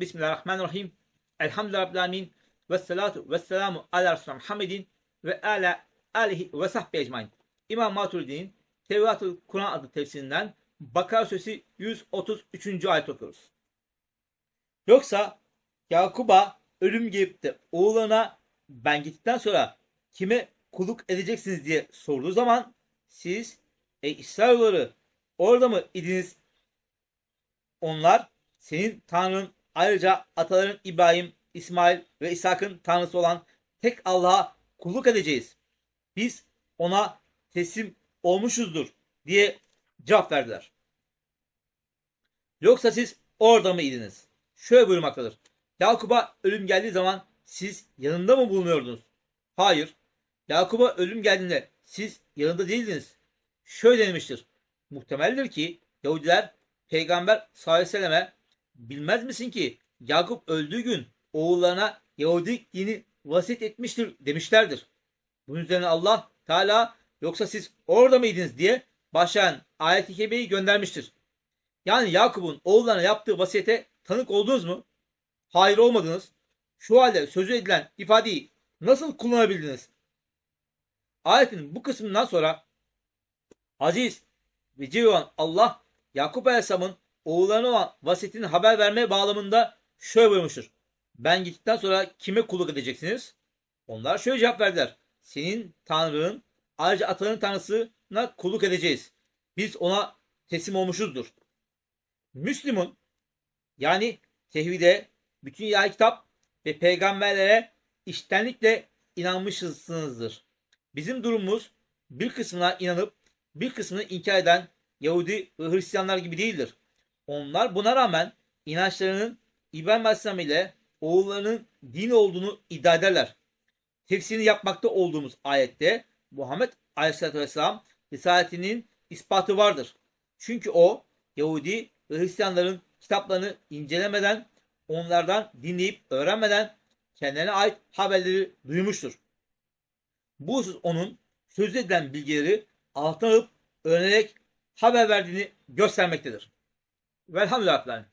Bismillahirrahmanirrahim. Elhamdülillahi Rabbil. Ve salatu ve selamu ala Resulü Muhammedin ve ala alihi ve sahbihi ecmain. İmam Maturidi'nin Tevratül Kur'an adlı tefsirinden Bakara Suresi 133. ayet okuyoruz. Yoksa Yakub'a ölüm gelip de oğluna ben gittikten sonra kime kulluk edeceksiniz diye sorduğu zaman siz ey İsrailoğulları orada mı idiniz? Onlar senin Tanrın ayrıca ataların İbrahim, İsmail ve İshak'ın Tanrısı olan tek Allah'a kulluk edeceğiz. Biz ona teslim olmuşuzdur diye cevap verdiler. Yoksa siz orada mı? Şöyle buyurmaktadır. Yakup'a ölüm geldiği zaman siz yanında mı bulunuyordunuz? Hayır. Yakup'a ölüm geldiğinde siz yanında değildiniz. Şöyle demiştir. Muhtemeldir ki Yahudiler Peygamber sallallahu aleyhi ve selleme bilmez misin ki Yakup öldüğü gün oğullarına Yahudilik dini vasiyet etmiştir demişlerdir. Bunun üzerine Allah Teala yoksa siz orada mıydınız diye başlayan ayet-i kerimeyi göndermiştir. Yani Yakup'un oğullarına yaptığı vasiyete tanık oldunuz mu? Hayır olmadınız. Şu halde sözü edilen ifadeyi nasıl kullanabildiniz? Ayetin bu kısmından sonra Aziz ve olan Allah Yakup Aleyhisselam'ın oğullarına olan vasiyetini haber verme bağlamında şöyle buyurmuştur. Ben gittikten sonra kime kulluk edeceksiniz? Onlar şöyle cevap verdiler. Senin Tanrın ayrıca ataların Tanrısına kulluk edeceğiz. Biz ona teslim olmuşuzdur. Müslümun yani tevhide, bütün ilahi kitap ve peygamberlere iştenlikle inanmışsınızdır. Bizim durumumuz bir kısmına inanıp bir kısmını inkar eden Yahudi ve Hristiyanlar gibi değildir. Onlar buna rağmen inançlarının İbrahim Aleyhisselam ile oğullarının din olduğunu iddia ederler. Tefsirini yapmakta olduğumuz ayette Muhammed Aleyhisselatü Vesselam risaletinin ispatı vardır. Çünkü o Yahudi ve Hristiyanların kitaplarını incelemeden, onlardan dinleyip öğrenmeden kendine ait haberleri duymuştur. Bu husus onun söz edilen bilgileri altına alıp öğrenerek haber verdiğini göstermektedir. Velhamdülillah.